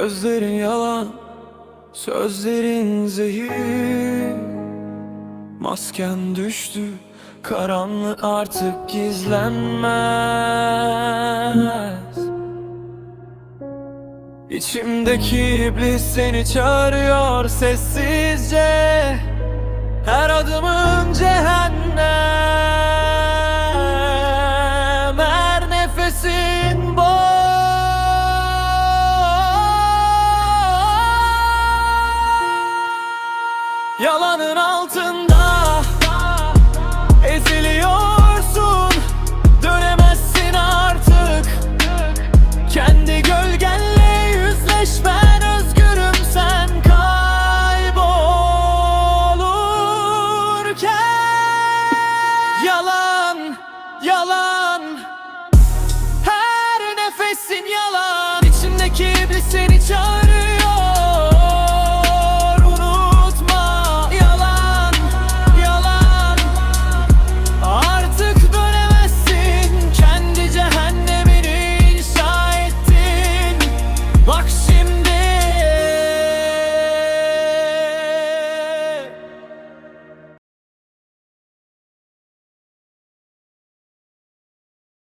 Gözlerin yalan Sözlerin zehir. Masken düştü Karanlık artık gizlenmez. İçimdeki iblis seni çağırıyor sessizce. Her adımın cehennem Her nefesin Yalanın altında Eziliyorsun. Dönemezsin artık. Kendi gölgenle yüzleş ben özgürüm sen kaybolurken. Yalan, yalan.